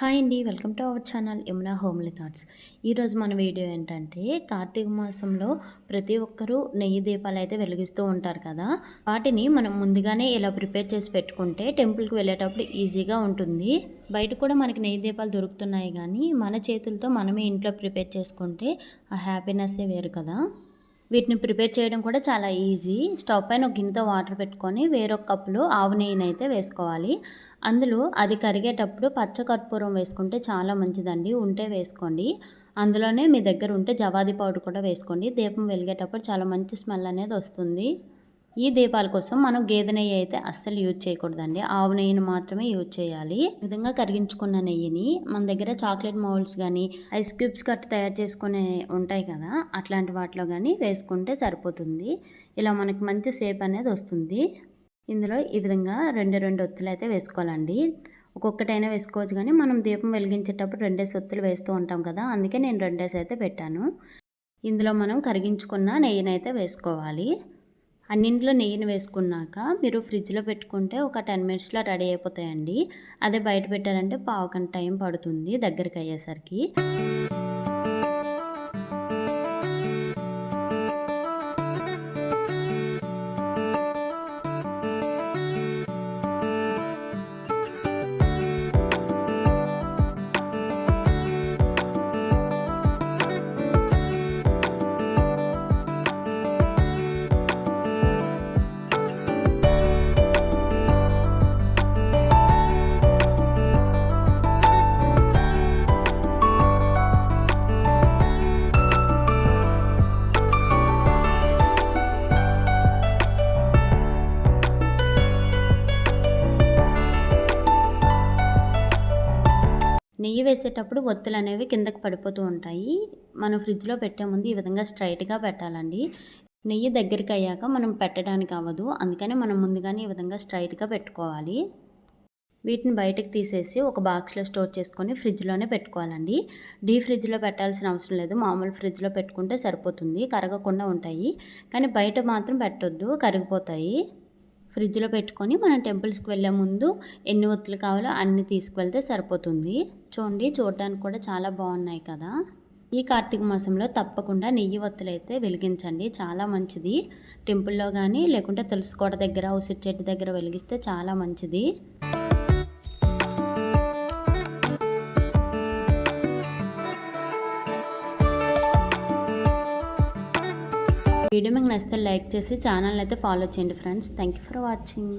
Hi అండి welcome to our channel Yamuna homely thoughts. ఈరోజు మన వీడియో ఏంటంటే కార్తీక మాసంలో ప్రతి ఒక్కరూ నెయ్యి దీపాలు అయితే వెలిగిస్తూ ఉంటారు కదా. వాటిని మనం ముందుగానే ఇలా ప్రిపేర్ చేసి పెట్టుకుంటే టెంపుల్కి వెళ్ళేటప్పుడు ఈజీగా ఉంటుంది. బయట కూడా మనకి నెయ్యి దీపాలు దొరుకుతున్నాయి కానీ మన చేతులతో మనమే ఇంట్లో ప్రిపేర్ చేసుకుంటే ఆ హ్యాపీనెస్సే వేరు కదా. వీటిని ప్రిపేర్ చేయడం కూడా చాలా ఈజీ. స్టవ్ పైన ఒక గిన్నెతో వాటర్ పెట్టుకొని వేరొక కప్పులో ఆవు నెయ్యిని అయితే వేసుకోవాలి. అందులో అది కరిగేటప్పుడు పచ్చకర్పూరం వేసుకుంటే చాలా మంచిదండి. ఉంటే వేసుకోండి. అందులోనే మీ దగ్గర ఉంటే జవాది పౌడర్ కూడా వేసుకోండి. దీపం వెలిగేటప్పుడు చాలా మంచి స్మెల్ అనేది వస్తుంది. ఈ దీపాల కోసం మనం గేదె నెయ్యి అయితే అస్సలు యూజ్ చేయకూడదండి. ఆవు నెయ్యిని మాత్రమే యూజ్ చేయాలి. విధంగా కరిగించుకున్న నెయ్యిని మన దగ్గర చాక్లెట్ మౌల్స్ కానీ ఐస్ క్యూబ్స్ కట్ తయారు చేసుకునే ఉంటాయి కదా అట్లాంటి వాటిలో కానీ వేసుకుంటే సరిపోతుంది. ఇలా మనకి మంచి సేప్ అనేది వస్తుంది. ఇందులో ఈ విధంగా రెండు రెండు ఒత్తులు అయితే వేసుకోవాలండి. ఒక్కొక్కటైనా వేసుకోవచ్చు కానీ మనం దీపం వెలిగించేటప్పుడు రెండేసి ఒత్తులు వేస్తూ ఉంటాం కదా అందుకే నేను రెండేసి అయితే పెట్టాను. ఇందులో మనం కరిగించుకున్న నెయ్యిని అయితే వేసుకోవాలి. అన్నింటిలో నెయ్యిని వేసుకున్నాక మీరు ఫ్రిడ్జ్లో పెట్టుకుంటే ఒక టెన్ మినిట్స్లో రెడీ అయిపోతాయండి. అదే బయట పెట్టారంటే పావు గంట టైం పడుతుంది దగ్గరికి అయ్యేసరికి. నెయ్యి వేసేటప్పుడు ఒత్తులు అనేవి కిందకు పడిపోతూ ఉంటాయి. మనం ఫ్రిడ్జ్లో పెట్టే ముందు ఈ విధంగా స్ట్రైట్గా పెట్టాలండి. నెయ్యి దగ్గరికి అయ్యాక మనం పెట్టడానికి అవ్వదు. అందుకని మనం ముందుగానే ఈ విధంగా స్ట్రైట్గా పెట్టుకోవాలి. వీటిని బయటకు తీసేసి ఒక బాక్స్లో స్టోర్ చేసుకొని ఫ్రిడ్జ్లోనే పెట్టుకోవాలండి. డీ ఫ్రిడ్జ్లో పెట్టాల్సిన అవసరం లేదు. మామూలు ఫ్రిడ్జ్లో పెట్టుకుంటే సరిపోతుంది. కరగకుండా ఉంటాయి. కానీ బయట మాత్రం పెట్టొద్దు. కరిగిపోతాయి. ఫ్రిడ్జ్లో పెట్టుకొని మనం టెంపుల్స్కి వెళ్ళే ముందు ఎన్ని ఒత్తులు కావాలో అన్ని తీసుకువెళ్తే సరిపోతుంది. చూడండి చూడడానికి కూడా చాలా బాగున్నాయి కదా. ఈ కార్తీక మాసంలో తప్పకుండా నెయ్యి ఒత్తులు అయితే వెలిగించండి. చాలా మంచిది. టెంపుల్లో కానీ లేకుంటే తులసికోట దగ్గర ఉసిరి చెట్టు దగ్గర వెలిగిస్తే చాలా మంచిది. వీడియో మీకు నచ్చితే లైక్ చేసి ఛానల్ అయితే ఫాలో చేయండి friends. Thank you for watching